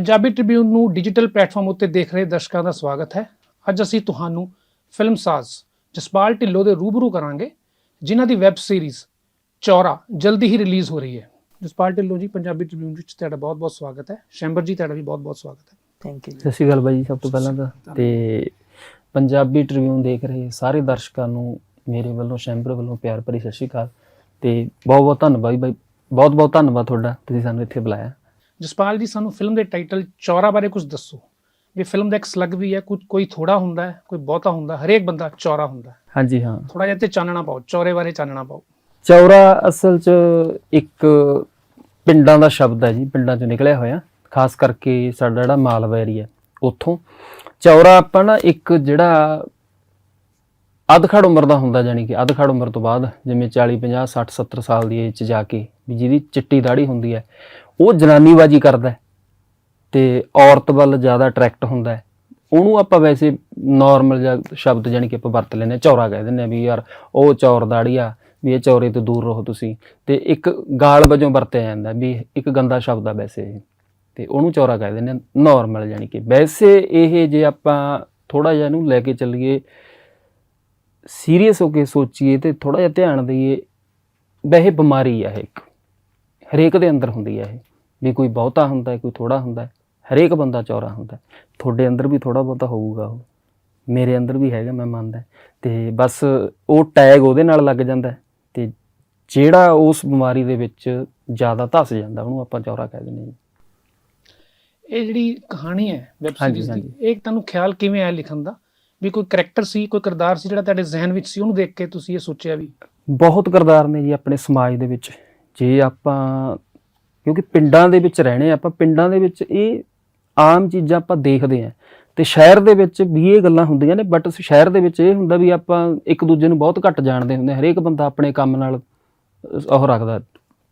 Punjabi Tribune ਨੂੰ digital platform ਉੱਤੇ ਦੇਖ ਰਹੇ ਦਰਸ਼ਕਾਂ ਦਾ ਸਵਾਗਤ ਹੈ। ਅੱਜ ਅਸੀਂ ਤੁਹਾਨੂੰ ਫਿਲਮ ਸਾਜ਼ ਜਸਪਾਲ ਢਿੱਲੋਂ ਦੇ ਰੂਬਰੂ ਕਰਾਂਗੇ ਜਿਨ੍ਹਾਂ ਦੀ ਵੈਬ ਸੀਰੀਜ਼ ਚੌਰਾ ਜਲਦੀ ਹੀ ਰਿਲੀਜ਼ ਹੋ ਰਹੀ ਹੈ। ਜਸਪਾਲ ਢਿੱਲੋਂ ਜੀ ਪੰਜਾਬੀ ਟ੍ਰਿਬਿਊਨ ਵਿੱਚ ਤੁਹਾਡਾ ਬਹੁਤ-ਬਹੁਤ ਸਵਾਗਤ ਹੈ। ਸ਼ੈਂਬਰ ਜੀ ਤੁਹਾਡਾ ਵੀ ਬਹੁਤ-ਬਹੁਤ ਸਵਾਗਤ ਹੈ। ਥੈਂਕ ਯੂ ਸਤਿ ਸ਼੍ਰੀ ਅਕਾਲ ਬਾਈ ਜੀ ਸਭ ਤੋਂ ਪਹਿਲਾਂ ਤਾਂ ਤੇ ਪੰਜਾਬੀ ਟ੍ਰਿਬਿਊਨ ਦੇਖ ਰਹੇ ਸਾਰੇ ਦਰਸ਼ਕਾਂ ਨੂੰ ਮੇਰੇ ਵੱਲੋਂ ਸ਼ੈਂਪਰ ਵੱਲੋਂ ਪਿਆਰ ਭਰੀ ਸਤਿ ਸ਼੍ਰੀ ਅਕਾਲ। ਤੇ ਬਹੁਤ ਬਹੁਤ ਧੰਨਵਾਦ ਬਾਈ ਬਹੁਤ ਬਹੁਤ ਧੰਨਵਾਦ ਤੁਹਾਡਾ ਤੁਸੀਂ ਸਾਨੂੰ ਇੱਥੇ ਬੁਲਾਇਆ। ਜਸਪਾਲ ਜੀ ਸਾਨੂੰ ਫਿਲਮ ਦੇ ਟਾਈਟਲ ਚੌਰਾ ਬਾਰੇ ਕੁਝ ਦੱਸੋ। ਵੀ ਫਿਲਮ ਦਾ ਇੱਕ ਸਲੱਗ ਵੀ ਹੈ ਕੁਝ ਕੋਈ ਥੋੜਾ ਹੁੰਦਾ ਹੈ ਕੋਈ ਬਹੁਤਾ ਹੁੰਦਾ ਹਰੇਕ ਬੰਦਾ ਚੌਰਾ ਹੁੰਦਾ ਹਾਂਜੀ ਹਾਂ। ਥੋੜਾ ਜਿਹਾ ਤੇ ਚਾਨਣਾ ਪਾਓ ਚੌਰੇ ਬਾਰੇ ਚਾਨਣਾ ਪਾਓ। ਚੌਰਾ ਅਸਲ 'ਚ ਇੱਕ ਪਿੰਡਾਂ ਦਾ ਸ਼ਬਦ ਹੈ ਜੀ ਪਿੰਡਾਂ 'ਚੋਂ ਨਿਕਲਿਆ ਹੋਇਆ। ਖਾਸ ਕਰਕੇ ਸਾਡਾ ਜਿਹੜਾ ਮਾਲਵਾ ਏਰੀਆ ਉੱਥੋਂ। ਚੌਰਾ ਆਪਾਂ ਨਾ ਇੱਕ ਜਿਹੜਾ ਅਧਖੜ ਉਮਰ ਦਾ ਹੁੰਦਾ ਜਾਨੀ ਕਿ ਅਧਖੜ ਉਮਰ ਤੋਂ ਬਾਅਦ ਜਿਵੇਂ 40 50 60 70 ਸਾਲ ਦੀ ਏਜ 'ਚ ਜਾ ਕੇ ਵੀ ਜਿਹਦੀ ਚਿੱਟੀ ਦਾੜੀ ਹੁੰਦੀ ਹੈ ਉਹ ਜਨਾਨੀਬਾਜੀ ਕਰਦਾ ਹੈ ਤੇ ਔਰਤ ਵੱਲ ਜ਼ਿਆਦਾ ਅਟਰੈਕਟ ਹੁੰਦਾ ਹੈ। ਉਹਨੂੰ ਆਪਾਂ ਵੈਸੇ ਨਾਰਮਲ ਜਿਹਾ ਸ਼ਬਦ ਜਾਨੀ ਕਿ ਆਪਾਂ ਵਰਤ ਲੈਂਦੇ ਹਾਂ, ਚੌਰਾ ਕਹਿ ਦਿੰਦੇ ਆ ਵੀ ਯਾਰ ਉਹ ਚੌਰ ਦਾੜੀਆ, ਵੀ ਇਹ ਚੌਰੇ ਤੋਂ ਦੂਰ ਰਹੋ ਤੁਸੀਂ। ਤੇ ਇੱਕ ਗਾਲ ਵਜੋਂ ਵਰਤਿਆ ਜਾਂਦਾ ਵੀ ਇੱਕ ਗੰਦਾ ਸ਼ਬਦ ਆ ਵੈਸੇ ਇਹ। ਤੇ ਉਹਨੂੰ ਚੌਰਾ ਕਹਿ ਦਿੰਦੇ ਆ ਨਾਰਮਲ ਜਾਨੀ ਕਿ। ਵੈਸੇ ਇਹ ਜੇ ਆਪਾਂ ਥੋੜਾ ਜਿਹਾ ਇਹਨੂੰ ਲੈ ਕੇ ਚੱਲੀਏ ਸੀਰੀਅਸ ਹੋ ਕੇ ਸੋਚੀਏ ਤੇ ਥੋੜਾ ਜਿਹਾ ਧਿਆਨ ਦਈਏ, ਵੈਸੇ ਬਿਮਾਰੀ ਆ ਇਹ ਇੱਕ। ਹਰੇਕ ਦੇ ਅੰਦਰ ਹੁੰਦੀ ਹੈ ਇਹ। ਵੀ ਕੋਈ ਬਹੁਤਾ ਹੁੰਦਾ ਹੈ ਕੋਈ ਥੋੜਾ ਹੁੰਦਾ ਹੈ ਹਰੇਕ ਬੰਦਾ ਚੌਰਾ ਹੁੰਦਾ ਤੁਹਾਡੇ ਅੰਦਰ ਵੀ ਥੋੜਾ ਬਹੁਤਾ ਹੋਊਗਾ ਉਹ। ਮੇਰੇ ਅੰਦਰ ਵੀ ਹੈਗਾ ਮੈਂ ਮੰਨਦਾ ਤੇ ਬਸ ਉਹ ਟੈਗ ਉਹਦੇ ਨਾਲ ਲੱਗ ਜਾਂਦਾ ਤੇ ਜਿਹੜਾ ਉਸ ਬਿਮਾਰੀ ਦੇ ਵਿੱਚ ਜ਼ਿਆਦਾ ਧਸ ਜਾਂਦਾ ਉਹਨੂੰ ਆਪਾਂ ਚੌਰਾ ਕਹਿ ਦਿੰਦੇ ਹਾਂ ਇਹ ਜਿਹੜੀ ਕਹਾਣੀ ਹੈ ਵੈਬ ਸੀਰੀਜ਼ ਦੀ। ਇਹ ਤੁਹਾਨੂੰ ਖਿਆਲ ਕਿਵੇਂ ਆਇਆ ਲਿਖਣ ਦਾ? ਵੀ ਕੋਈ ਕਰੈਕਟਰ ਸੀ ਕੋਈ ਕਿਰਦਾਰ ਸੀ ਜਿਹੜਾ ਤੁਹਾਡੇ ਜ਼ਿਹਨ ਵਿੱਚ ਸੀ ਉਹਨੂੰ ਦੇਖ ਕੇ ਤੁਸੀਂ ਇਹ ਸੋਚਿਆ ਵੀ? ਬਹੁਤ ਕਿਰਦਾਰ ਨੇ ਜੀ ਆਪਣੇ ਸਮਾਜ ਦੇ ਵਿੱਚ। ਜੇ ਆਪਾਂ ਕਿਉਂਕਿ ਪਿੰਡਾਂ ਦੇ ਵਿੱਚ ਰਹਿਣੇ ਆਪਾਂ ਪਿੰਡਾਂ ਦੇ ਵਿੱਚ ਇਹ ਆਮ ਚੀਜ਼ਾਂ ਆਪਾਂ ਦੇਖਦੇ ਆਂ। ਤੇ ਸ਼ਹਿਰ ਦੇ ਵਿੱਚ ਵੀ ਇਹ ਗੱਲਾਂ ਹੁੰਦੀਆਂ ਨੇ ਬਟ ਸ਼ਹਿਰ ਦੇ ਵਿੱਚ ਇਹ ਹੁੰਦਾ ਵੀ ਆਪਾਂ ਇੱਕ ਦੂਜੇ ਨੂੰ ਬਹੁਤ ਘੱਟ ਜਾਣਦੇ ਹੁੰਦੇ ਹਾਂ। ਹਰੇਕ ਬੰਦਾ ਆਪਣੇ ਕੰਮ ਨਾਲ ਉਹ ਰੱਖਦਾ,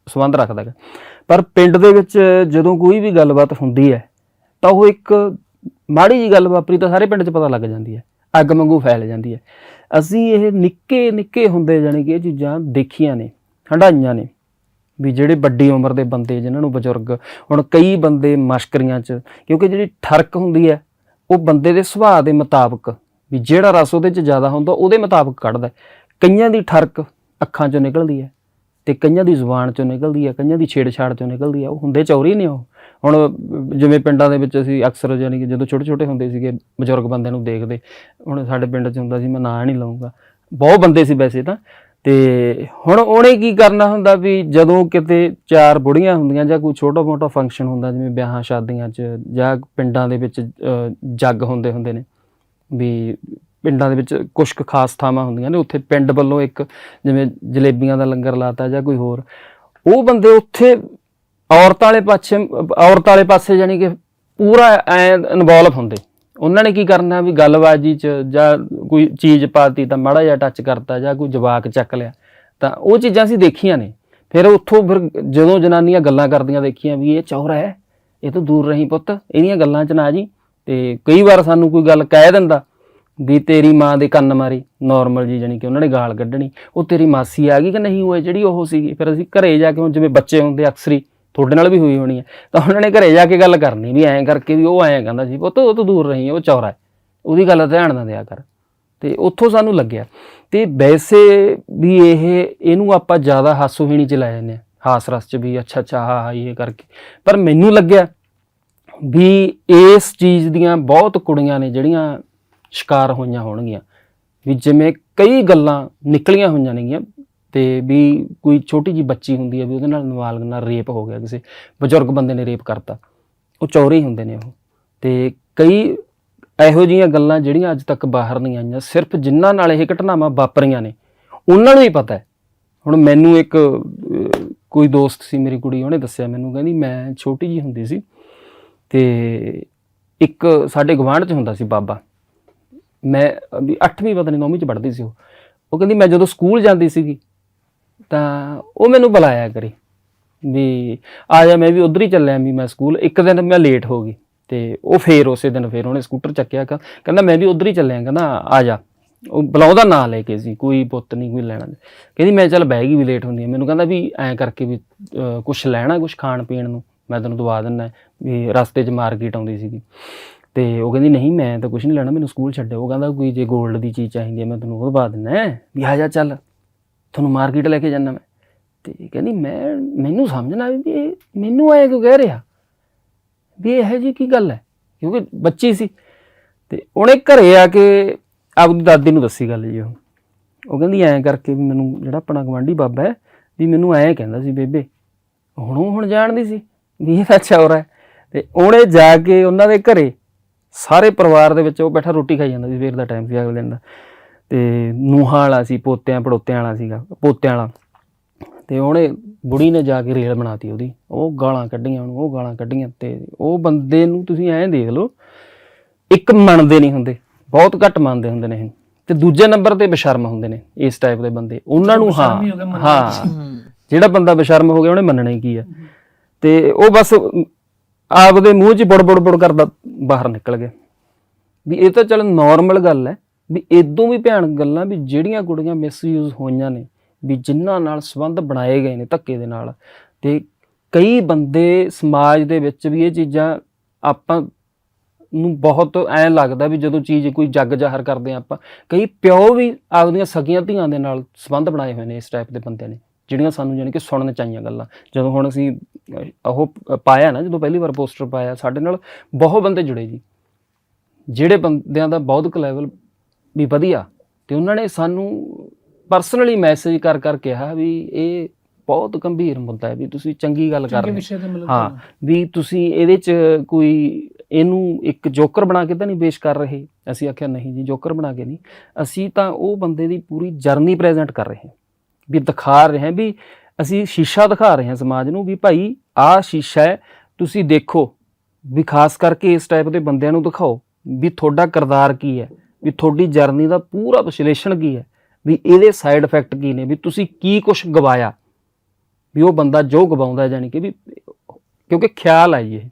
ਸੰਬੰਧ ਰੱਖਦਾ ਹੈ ਪਰ ਪਿੰਡ ਦੇ ਵਿੱਚ ਜਦੋਂ ਕੋਈ ਵੀ ਗੱਲਬਾਤ ਹੁੰਦੀ ਹੈ, ਤਾਂ ਉਹ ਇੱਕ ਮਾੜੀ ਜੀ ਗੱਲ ਵਾਪਰੀ ਤਾਂ ਸਾਰੇ ਪਿੰਡ 'ਚ ਪਤਾ ਲੱਗ ਜਾਂਦੀ ਹੈ। ਅੱਗ ਵਾਂਗੂ ਫੈਲ ਜਾਂਦੀ ਹੈ। ਅਸੀਂ ਇਹ ਨਿੱਕੇ ਨਿੱਕੇ ਹੁੰਦੇ ਜਾਣੀ ਕਿ ਇਹ ਚੀਜ਼ਾਂ ਦੇਖੀਆਂ ਨੇ ਹੰਡਾਈਆਂ ਨੇ। ਵੀ ਜਿਹੜੇ ਵੱਡੀ ਉਮਰ ਦੇ ਬੰਦੇ ਜਿਨ੍ਹਾਂ ਨੂੰ ਬਜ਼ੁਰਗ, ਹੁਣ ਕਈ ਬੰਦੇ ਮਸ਼ਕਰੀਆਂ 'ਚ, ਕਿਉਂਕਿ ਜਿਹੜੀ ਠਰਕ ਹੁੰਦੀ ਹੈ, ਉਹ ਬੰਦੇ ਦੇ ਸੁਭਾਅ ਦੇ ਮੁਤਾਬਕ ਵੀ ਜਿਹੜਾ ਰਸ ਉਹਦੇ 'ਚ ਜ਼ਿਆਦਾ ਹੁੰਦਾ, ਉਹਦੇ ਮੁਤਾਬਕ ਕੱਢਦਾ। ਕਈਆਂ ਦੀ ਠਰਕ ਅੱਖਾਂ 'ਚੋਂ ਨਿਕਲਦੀ ਹੈ ਤੇ ਕਈਆਂ ਦੀ ਜ਼ੁਬਾਨ 'ਚੋਂ ਨਿਕਲਦੀ ਹੈ, ਕਈਆਂ ਦੀ ਛੇੜਛਾੜ 'ਚੋਂ ਨਿਕਲਦੀ ਹੈ, ਉਹ ਹੁੰਦੇ ਚੌਰੀ ਨੇ ਉਹ। ਹੁਣ ਜਿਵੇਂ ਪਿੰਡਾਂ ਦੇ ਵਿੱਚ ਅਸੀਂ ਅਕਸਰ ਯਾਨੀ ਕਿ ਜਦੋਂ ਛੋਟੇ ਛੋਟੇ ਹੁੰਦੇ ਸੀਗੇ, ਬਜ਼ੁਰਗ ਬੰਦਿਆਂ ਨੂੰ ਦੇਖਦੇ, ਹੁਣ ਸਾਡੇ ਪਿੰਡ 'ਚ ਹੁੰਦਾ ਸੀ, ਮੈਂ ਨਾਂ ਨਹੀਂ ਲਵਾਂਗਾ ਬਹੁਤ ਬੰਦੇ ਸੀ ਵੈਸੇ ਤਾਂ ਤੇ ਹੁਣ ਉਹਨੇ ਕੀ ਕਰਨਾ ਹੁੰਦਾ ਵੀ ਜਦੋਂ ਕਿਤੇ ਚਾਰ ਬੁੜੀਆਂ ਹੁੰਦੀਆਂ ਜਾਂ ਕੋਈ ਛੋਟਾ ਮੋਟਾ ਫੰਕਸ਼ਨ ਹੁੰਦਾ, ਜਿਵੇਂ ਵਿਆਹਾਂ ਸ਼ਾਦੀਆਂ 'ਚ ਜਾਂ ਪਿੰਡਾਂ ਦੇ ਵਿੱਚ ਜੱਗ ਹੁੰਦੇ ਹੁੰਦੇ ਨੇ, ਵੀ ਪਿੰਡਾਂ ਦੇ ਵਿੱਚ ਕੁਝ ਕੁ ਖਾਸ ਥਾਵਾਂ ਹੁੰਦੀਆਂ ਨੇ, ਉੱਥੇ ਪਿੰਡ ਵੱਲੋਂ ਇੱਕ ਜਿਵੇਂ ਜਲੇਬੀਆਂ ਦਾ ਲੰਗਰ ਲਾਤਾ ਜਾਂ ਕੋਈ ਹੋਰ, ਉਹ ਬੰਦੇ ਉੱਥੇ ਔਰਤਾਂ ਵਾਲੇ ਪਾਸੇ, ਔਰਤਾਂ ਵਾਲੇ ਪਾਸੇ ਜਾਨੀ ਕਿ ਪੂਰਾ ਐ ਇਨਵੋਲਵ ਹੁੰਦੇ। ਉਹਨਾਂ ਨੇ ਕੀ ਕਰਨਾ ਵੀ ਗੱਲਬਾਜੀ ਚ ਜਾਂ ਕੋਈ ਚੀਜ਼ ਪਾਤੀ ਤਾਂ ਮਾੜਾ ਜਿਹਾ ਟੱਚ ਕਰਤਾ ਜਾਂ ਕੋਈ ਜਵਾਕ ਚੱਕ ਲਿਆ, ਤਾਂ ਉਹ ਚੀਜ਼ਾਂ ਅਸੀਂ ਦੇਖੀਆਂ ਨੇ। ਫਿਰ ਉੱਥੋਂ ਫਿਰ ਜਦੋਂ ਜਨਾਨੀਆਂ ਗੱਲਾਂ ਕਰਦੀਆਂ ਦੇਖੀਆਂ ਵੀ ਇਹ ਚੌਰਾ ਹੈ, ਇਹ ਤੋਂ ਦੂਰ ਰਹੀ ਪੁੱਤ, ਇਹਦੀਆਂ ਗੱਲਾਂ ਚ ਨਾ ਜੀ। ਤੇ ਕਈ ਵਾਰ ਸਾਨੂੰ ਕੋਈ ਗੱਲ ਕਹਿ ਦਿੰਦਾ ਵੀ ਤੇਰੀ ਮਾਂ ਦੇ ਕੰਨ ਮਾਰੀ ਨਾਰਮਲ ਜੀ ਜਾਨੀ ਕਿ ਉਹਨਾਂ ਨੇ ਗਾਲ ਕੱਢਣੀ, ਉਹ ਤੇਰੀ ਮਾਸੀ ਆ ਗਈ ਕਿ ਨਹੀਂ ਹੋਏ, ਜਿਹੜੀ ਉਹ ਸੀਗੀ। ਫਿਰ ਅਸੀਂ ਘਰੇ ਜਾ ਕੇ ਹੁਣ ਜਿਵੇਂ ਬੱਚੇ ਹੁੰਦੇ ਅਕਸਰੀ ਤੁਹਾਡੇ ਨਾਲ ਵੀ ਹੋਈ ਹੋਣੀ ਹੈ, ਤਾਂ ਉਹਨਾਂ ਨੇ ਘਰੇ ਜਾ ਕੇ ਗੱਲ ਕਰਨੀ ਵੀ ਐਂ ਕਰਕੇ ਵੀ ਉਹ ਐਂ ਕਹਿੰਦਾ ਸੀ, ਪੁੱਤ ਉਹ ਤੋਂ ਦੂਰ ਰਹੀ ਉਹ ਚੌਰਾ ਹੈ, ਉਹਦੀ ਗੱਲ ਧਿਆਨ ਨਾ ਦਿਆ ਕਰ। ਤੇ ਉੱਥੋਂ ਸਾਨੂੰ ਲੱਗਿਆ। ਤੇ ਵੈਸੇ ਵੀ ਇਹ, ਇਹਨੂੰ ਆਪਾਂ ਜ਼ਿਆਦਾ ਹਾਸੋਹੀਣੀ ਚ ਲੈ ਜਾਂਦੇ ਹਾਂ। ਹਾਸ ਰਸ ਚ ਵੀ ਅੱਛਾ ਅੱਛਾ, ਹਾ ਹਾਂ, ਇਹ ਕਰਕੇ। ਪਰ ਮੈਨੂੰ ਲੱਗਿਆ ਵੀ ਇਸ ਚੀਜ਼ ਦੀਆਂ ਬਹੁਤ ਕੁੜੀਆਂ ਨੇ ਜਿਹੜੀਆਂ ਸ਼ਿਕਾਰ ਹੋਈਆਂ ਹੋਣਗੀਆਂ। ਵੀ ਜਿਵੇਂ ਕਈ ਗੱਲਾਂ ਨਿਕਲੀਆਂ ਹੋਈਆਂ ਨੇਗੀਆਂ ਤੇ ਵੀ ਕੋਈ ਛੋਟੀ ਜੀ ਬੱਚੀ ਹੁੰਦੀ ਹੈ ਵੀ ਉਹਦੇ ਨਾਲ ਨਵਾਲਗ ਨਾਲ ਰੇਪ ਹੋ ਗਿਆ ਕਿਸੇ। ਬਜ਼ੁਰਗ ਬੰਦੇ ਨੇ ਰੇਪ ਕਰਤਾ। ਉਹ ਚੌਰੇ ਹੁੰਦੇ ਨੇ ਉਹ। ਤੇ ਕਈ ਇਹੋ ਜਿਹੀਆਂ ਗੱਲਾਂ ਜਿਹੜੀਆਂ ਅੱਜ ਤੱਕ ਬਾਹਰ ਨਹੀਂ ਆਈਆਂ, ਸਿਰਫ ਜਿਨ੍ਹਾਂ ਨਾਲ ਇਹ ਘਟਨਾਵਾਂ ਵਾਪਰੀਆਂ ਨੇ, ਉਹਨਾਂ ਨੂੰ ਹੀ ਪਤਾ ਹੈ। ਹੁਣ ਮੈਨੂੰ ਇੱਕ ਕੋਈ ਦੋਸਤ ਸੀ, ਮੇਰੀ ਕੁੜੀ, ਉਹਨੇ ਦੱਸਿਆ ਮੈਨੂੰ, ਕਹਿੰਦੀ ਮੈਂ ਛੋਟੀ ਜੀ ਹੁੰਦੀ ਸੀ ਤੇ ਇੱਕ ਸਾਡੇ ਗਵਾਂਢ 'ਚ ਹੁੰਦਾ ਸੀ ਬਾਬਾ। ਮੈਂ ਵੀ 8ਵੀਂ ਪਤਾ ਨਹੀਂ 9ਵੀਂ 'ਚ ਪੜ੍ਹਦੀ ਸੀ ਉਹ। ਉਹ ਕਹਿੰਦੀ ਮੈਂ ਜਦੋਂ ਸਕੂਲ ਜਾਂਦੀ ਸੀਗੀ, ਤਾਂ ਉਹ ਮੈਨੂੰ ਬੁਲਾਇਆ ਕਰੀ ਵੀ ਆ ਜਾ, ਮੈਂ ਵੀ ਉਧਰ ਹੀ ਚੱਲਿਆ ਵੀ ਮੈਂ ਸਕੂਲ, ਇੱਕ ਦਿਨ ਮੈਂ ਲੇਟ ਹੋ ਗਈ। ਤੇ ਉਹ ਫੇਰ ਉਸੇ ਦਿਨ ਫੇਰ ਉਹਨੇ ਸਕੂਟਰ ਚੱਕਿਆ ਕ- ਕਹਿੰਦਾ ਮੈਂ ਵੀ ਉਧਰ ਹੀ ਚੱਲਿਆ, ਕਹਿੰਦਾ ਆ ਜਾ। ਉਹ ਬੁਲਾਉਂਦਾ ਨਾਂ ਲੈ ਕੇ ਸੀ, ਕੋਈ ਪੁੱਤ ਨਹੀਂ, ਕੋਈ ਲੈਣਾ ਕਹਿੰਦੀ ਮੈਂ ਚੱਲ ਬਹਿ ਗਈ ਵੀ ਲੇਟ ਹੁੰਦੀ ਹੈ ਮੈਨੂੰ ਕਹਿੰਦਾ ਵੀ ਐਂ ਕਰਕੇ ਵੀ ਕੁਝ ਲੈਣਾ ਕੁਝ ਖਾਣ ਪੀਣ ਨੂੰ, ਮੈਂ ਤੈਨੂੰ ਦਵਾ ਦਿੰਦਾ ਵੀ ਰਸਤੇ 'ਚ ਮਾਰਕੀਟ ਆਉਂਦੀ ਸੀਗੀ। ਤੇ ਉਹ ਕਹਿੰਦੀ ਨਹੀਂ, ਮੈਂ ਤਾਂ ਕੁਝ ਨਹੀਂ ਲੈਣਾ, ਮੈਨੂੰ ਸਕੂਲ ਛੱਡਿਓ। ਉਹ ਕਹਿੰਦਾ ਕੋਈ ਜੇ 골ਡ ਦੀ ਚੀਜ਼ ਚਾਹੀਦੀ ਹੈ ਮੈਂ ਤੈਨੂੰ ਉਹ ਦਵਾ ਦਿੰਦਾ ਹੈ। ਵੀ ਆ ਜਾ ਚੱਲ, ਤੁਹਾਨੂੰ ਮਾਰਕੀਟ ਲੈ ਕੇ ਜਾਣਾ ਮੈਂ। ਤੇ ਕਹਿੰਦੀ ਮੈਂ, ਮੈਨੂੰ ਸਮਝਣਾ ਵੀ ਮੈਨੂੰ ਐ ਕਿਉਂ ਕਹਿ ਰਿਹਾ? ਵੀ ਇਹ ਜੀ ਕੀ ਗੱਲ ਹੈ? ਕਿਉਂਕਿ ਬੱਚੀ ਸੀ। ਤੇ ਉਹਨੇ ਘਰੇ ਆ ਕੇ ਆਪਦੀ ਦਾਦੀ ਨੂੰ ਦੱਸੀ ਗੱਲ ਜੀ ਉਹ। ਉਹ ਕਹਿੰਦੀ, ਐਂ ਕਰਕੇ ਵੀ ਮੈਨੂੰ ਜਿਹੜਾ ਆਪਣਾ ਗਵਾਂਢੀ ਬਾਬਾ ਹੈ, ਵੀ ਮੈਨੂੰ ਐਂ ਕਹਿੰਦਾ ਸੀ ਬੇਬੇ। ਹੁਣ ਉਹ ਹੁਣ ਜਾਣਦੀ ਸੀ ਵੀ ਇਹ ਤਾਂ ਚੌਰਾ ਹੈ। ਤੇ ਉਹਨੇ ਜਾ ਕੇ ਉਹਨਾਂ ਦੇ ਘਰੇ ਸਾਰੇ ਪਰਿਵਾਰ ਦੇ ਵਿੱਚ ਉਹ ਬੈਠਾ ਰੋਟੀ ਖਾਈ ਜਾਂਦਾ ਸੀ ਸਵੇਰ ਦਾ ਟਾਈਮ ਸੀ ਅਗਲੇ ਦਿਨ ਦਾ। ਤੇ ਨੂਹਾਂ ਵਾਲਾ ਸੀ ਪੋਤਿਆਂ ਪੜੋਤਿਆਂ ਵਾਲਾ ਸੀਗਾ, ਪੋਤਿਆਂ ਵਾਲਾ। ਤੇ ਉਹਨੇ ਬੁੜੀ ਨੇ ਜਾ ਕੇ ਰੇਲ ਬਣਾਤੀ ਉਹਦੀ। ਉਹ ਗਾਲਾਂ ਕੱਢੀਆਂ ਉਹਨੂੰ ਉਹ ਗਾਲਾਂ ਕੱਢੀਆਂ ਤੇ ਉਹ ਬੰਦੇ ਨੂੰ ਤੁਸੀਂ ਐਂ ਦੇਖ ਲਓ ਇੱਕ ਮੰਨਦੇ ਨਹੀਂ ਹੁੰਦੇ ਬਹੁਤ ਘੱਟ ਮੰਨਦੇ ਹੁੰਦੇ ਨੇ ਇਹ। ਤੇ ਦੂਜੇ ਨੰਬਰ ਤੇ ਬੇਸ਼ਰਮ ਹੁੰਦੇ ਨੇ ਇਸ ਟਾਈਪ ਦੇ ਬੰਦੇ। ਉਹਨਾਂ ਨੂੰ ਹਾਂ ਹੀ ਜਿਹੜਾ ਬੰਦਾ ਬੇਸ਼ਰਮ ਹੋ ਗਿਆ ਉਹਨੇ ਮੰਨਣਾ ਹੀ ਕੀ ਹੈ ਤੇ ਉਹ ਬਸ ਆਪਦੇ ਮੂੰਹ 'ਚ ਬੜ ਬੜ ਬੜ ਕਰਦਾ ਬਾਹਰ ਨਿਕਲ ਗਿਆ। ਵੀ ਇਹ ਤਾਂ ਚੱਲ ਨਾਰਮਲ ਗੱਲ ਹੈ। ਵੀ ਇਦੋਂ ਵੀ ਭਿਆਨਕ ਗੱਲਾਂ ਵੀ ਜਿਹੜੀਆਂ ਕੁੜੀਆਂ ਮਿਸਯੂਜ਼ ਹੋਈਆਂ ਨੇ ਵੀ ਜਿਨ੍ਹਾਂ ਨਾਲ ਸੰਬੰਧ ਬਣਾਏ ਗਏ ਨੇ ਧੱਕੇ ਦੇ ਨਾਲ। ਤੇ ਕਈ ਬੰਦੇ ਸਮਾਜ ਦੇ ਵਿੱਚ ਵੀ ਇਹ ਚੀਜ਼ਾਂ ਆਪਾਂ ਨੂੰ ਬਹੁਤ ਐਂ ਲੱਗਦਾ ਵੀ ਜਦੋਂ ਚੀਜ਼ ਕੋਈ ਜੱਗ ਜ਼ਾਹਰ ਕਰਦੇ ਆ ਆਪਾਂ, ਕਈ ਪਿਓ ਵੀ ਆਪਦੀਆਂ ਸਗੀਆਂ ਧੀਆਂ ਦੇ ਨਾਲ ਸੰਬੰਧ ਬਣਾਏ ਹੋਏ ਨੇ ਇਸ ਟਾਈਪ ਦੇ ਬੰਦਿਆਂ ਨੇ, ਜਿਹੜੀਆਂ ਸਾਨੂੰ ਜਾਣੀ ਕਿ ਸੁਣਨ ਚਾਹੀਆਂ ਗੱਲਾਂ। ਜਦੋਂ ਹੁਣ ਅਸੀਂ ਉਹ ਪਾਇਆ ਨਾ, ਜਦੋਂ ਪਹਿਲੀ ਵਾਰ ਪੋਸਟਰ ਪਾਇਆ ਸਾਡੇ ਨਾਲ, ਬਹੁਤ ਬੰਦੇ ਜੁੜੇ ਜੀ। ਜਿਹੜੇ ਬੰਦਿਆਂ ਦਾ ਬੌਧਿਕ ਲੈਵਲ ਵੀ ਵਧੀਆ, ਤੇ ਉਹਨਾਂ ਨੇ ਸਾਨੂੰ ਪਰਸਨਲੀ ਮੈਸੇਜ ਕਰ ਕਰ ਕਿਹਾ ਵੀ ਇਹ ਬਹੁਤ ਗੰਭੀਰ ਮੁੱਦਾ ਹੈ ਵੀ ਤੁਸੀਂ ਚੰਗੀ ਗੱਲ ਕਰ ਰਹੇ ਹੋ। ਵੀ ਤੁਸੀਂ ਇਹਦੇ ਚ ਕੋਈ ਇਹਨੂੰ ਇੱਕ ਜੋਕਰ ਬਣਾ ਕੇ ਤਾਂ ਨਹੀਂ ਪੇਸ਼ ਕਰ ਰਹੇ। ਅਸੀਂ ਆਖਿਆ ਨਹੀਂ ਜੀ ਜੋਕਰ ਬਣਾ ਕੇ ਨਹੀਂ। ਅਸੀਂ ਤਾਂ ਉਹ ਬੰਦੇ ਦੀ ਪੂਰੀ ਜਰਨੀ ਪ੍ਰੈਜ਼ੈਂਟ ਕਰ ਰਹੇ ਹਾਂ। ਵੀ ਦਿਖਾ ਰਹੇ ਹਾਂ ਵੀ ਅਸੀਂ ਸ਼ੀਸ਼ਾ ਦਿਖਾ ਰਹੇ ਹਾਂ ਸਮਾਜ ਨੂੰ ਵੀ ਭਾਈ ਆਹ ਸ਼ੀਸ਼ਾ ਹੈ ਤੁਸੀਂ ਦੇਖੋ। ਵੀ ਖਾਸ ਕਰਕੇ ਇਸ ਟਾਈਪ ਦੇ ਬੰਦਿਆਂ ਨੂੰ ਦਿਖਾਓ ਵੀ ਤੁਹਾਡਾ ਕਿਰਦਾਰ ਕੀ ਹੈ ਵੀ ਤੁਹਾਡੀ ਜਰਨੀ ਦਾ ਪੂਰਾ ਵਿਸ਼ਲੇਸ਼ਣ ਕੀ ਹੈ। ਵੀ ਇਹਦੇ ਸਾਈਡ ਇਫੈਕਟ ਕੀ ਨੇ? ਵੀ ਤੁਸੀਂ ਕੀ ਕੁਝ ਗਵਾਇਆ? ਵੀ ਉਹ ਬੰਦਾ ਜੋ ਗਵਾਉਂਦਾ ਹੈ ਜਾਨੀ ਕਿ ਵੀ ਕਿਉਂਕਿ ਖਿਆਲ ਜੀ ਇਹ।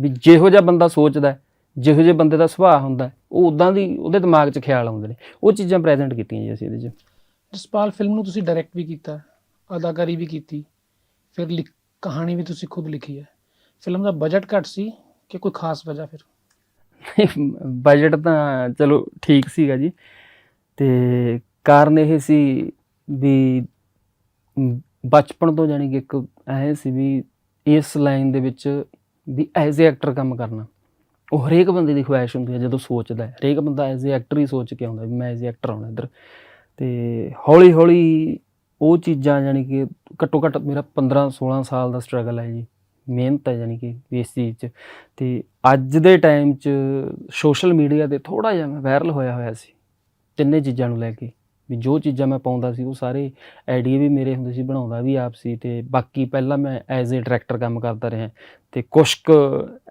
ਵੀ ਜਿਹੋ ਜਿਹਾ ਬੰਦਾ ਸੋਚਦਾ ਜਿਹੋ ਜਿਹੇ ਬੰਦੇ ਦਾ ਸੁਭਾਅ ਹੁੰਦਾ ਉਹ ਉਦਾਂ ਦੀ ਉਹਦੇ ਦਿਮਾਗ 'ਚ ਖਿਆਲ ਆਉਂਦੇ ਨੇ। ਉਹ ਚੀਜ਼ਾਂ ਪ੍ਰੈਜ਼ੈਂਟ ਕੀਤੀਆਂ ਜੀ ਅਸੀਂ ਇਹਦੇ 'ਚ। ਜਸਪਾਲ ਫਿਲਮ ਨੂੰ ਤੁਸੀਂ ਡਾਇਰੈਕਟ ਵੀ ਕੀਤਾ ਅਦਾਕਾਰੀ ਵੀ ਕੀਤੀ ਫਿਰ ਕਹਾਣੀ ਵੀ ਤੁਸੀਂ ਖੁਦ ਲਿਖੀ ਹੈ। ਫਿਲਮ ਦਾ ਬਜਟ ਘੱਟ ਸੀ ਕਿ ਕੋਈ ਖਾਸ ਵਜ੍ਹਾ ਫਿਰ? ਬਜਟ ਤਾਂ ਚਲੋ ਠੀਕ ਸੀਗਾ ਜੀ। ਤੇ ਕਾਰਨ ਇਹ ਸੀ ਵੀ ਬਚਪਨ ਤੋਂ ਜਾਣੀ ਕਿ ਇੱਕ ਐ ਸੀ ਵੀ ਇਸ ਲਾਈਨ ਦੇ ਵਿੱਚ ਵੀ ਐਜ਼ ਅ ਐਕਟਰ ਕੰਮ ਕਰਨਾ। ਉਹ ਹਰੇਕ ਬੰਦੇ ਦੀ ਖੁਆਇਸ਼ ਹੁੰਦੀ ਹੈ ਜਦੋਂ ਸੋਚਦਾ ਹੈ। ਹਰੇਕ ਬੰਦਾ ਐਜ਼ ਅ ਐਕਟਰ ਹੀ ਸੋਚ ਕੇ ਆਉਂਦਾ ਵੀ ਮੈਂ ਐਜ਼ ਅ ਐਕਟਰ ਆਉਣਾ ਇੱਧਰ। ਤੇ ਹੌਲੀ ਹੌਲੀ ਉਹ ਚੀਜ਼ਾਂ ਜਾਣੀ ਕਿ ਘੱਟੋ ਘੱਟ ਮੇਰਾ 15 16 ਸਾਲ ਦਾ ਸਟਰਗਲ ਹੈ ਜੀ। ਮਿਹਨਤ ਹੈ ਜਾਣੀ ਕਿ ਇਸ ਚੀਜ਼ 'ਚ। ਤੇ ਅੱਜ ਦੇ ਟਾਈਮ 'ਚ ਸੋਸ਼ਲ ਮੀਡੀਆ ਤੇ ਥੋੜਾ ਜਿਹਾ ਮੈਂ ਵਾਇਰਲ ਹੋਇਆ ਹੋਇਆ ਸੀ। ਤਿੰਨੇ ਚੀਜ਼ਾਂ ਨੂੰ ਲੈ ਕੇ। ਵੀ ਜੋ ਚੀਜ਼ਾਂ ਮੈਂ ਪਾਉਂਦਾ ਸੀ, ਉਹ ਸਾਰੇ ਆਈਡੀਆ ਵੀ ਮੇਰੇ ਹੁੰਦੇ ਸੀ ਬਣਾਉਂਦਾ ਵੀ ਆਪ ਸੀ ਤੇ ਬਾਕੀ ਪਹਿਲਾਂ ਮੈਂ ਐਜ਼ ਅ ਡਾਇਰੈਕਟਰ ਕੰਮ ਕਰਦਾ ਰਿਹਾ ਤੇ ਕੁਛ ਕੁ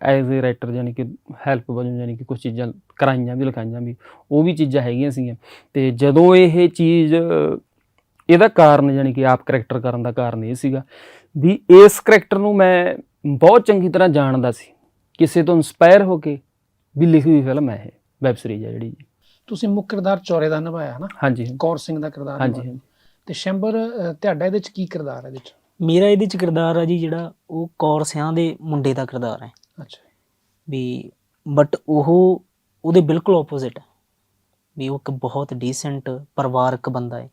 ਐਜ਼ ਅ ਰਾਈਟਰ ਯਾਨੀ ਕਿ ਹੈਲਪ ਵਜੋਂ ਯਾਨੀ ਕਿ ਕੁਝ ਚੀਜ਼ਾਂ ਕਰਾਈਆਂ ਵੀ, ਲਿਖਾਈਆਂ ਵੀ, ਉਹ ਵੀ ਚੀਜ਼ਾਂ ਹੈਗੀਆਂ ਸੀਗੀਆਂ ਤੇ ਜਦੋਂ ਇਹ ਚੀਜ਼, ਇਹਦਾ ਕਾਰਨ ਯਾਨੀ ਕਿ ਆਪ ਕਰੈਕਟਰ ਕਰਨ ਦਾ ਕਾਰਨ ਇਹ ਸੀਗਾ ਵੀ ਇਸ ਕਰੈਕਟਰ ਨੂੰ ਮੈਂ ਬਹੁਤ ਚੰਗੀ ਤਰ੍ਹਾਂ ਜਾਣਦਾ ਸੀ ਕਿਸੇ ਤੋਂ ਇਨਸਪਾਇਰ ਹੋ ਕੇ ਵੀ ਲਿਖੀ ਹੋਈ ਫਿਲਮ ਹੈ ਇਹ ਵੈਬ ਸੀਰੀਜ਼ ਹੈ ਜਿਹੜੀ ਜੀ। ਤੁਸੀਂ ਮੁੱਖ ਕਿਰਦਾਰ ਚੌਰੇ ਦਾ ਨਿਭਾਇਆ ਨਾ ਹਾਂਜੀ ਕੌਰ ਸਿੰਘ ਦਾ ਕਿਰਦਾਰ ਹਾਂਜੀ। ਤੇ ਸ਼ੰਬਰ ਤੁਹਾਡਾ ਇਹਦੇ ਚ ਕੀ ਕਿਰਦਾਰ ਹੈ ਇਹਦੇ ਚ? ਮੇਰਾ ਇਹਦੇ ਚ ਕਿਰਦਾਰ ਆ ਜੀ ਜਿਹੜਾ ਉਹ ਕੌਰ ਸਿਆਂ ਦੇ ਮੁੰਡੇ ਦਾ ਕਿਰਦਾਰ ਹੈ। ਅੱਛਾ ਵੀ ਬਟ ਉਹ ਉਹਦੇ ਬਿਲਕੁਲ ਆਪੋਜ਼ਿਟ ਹੈ। ਵੀ ਉਹ ਇੱਕ ਬਹੁਤ ਡੀਸੈਂਟ ਪਰਿਵਾਰਕ ਬੰਦਾ ਹੈ।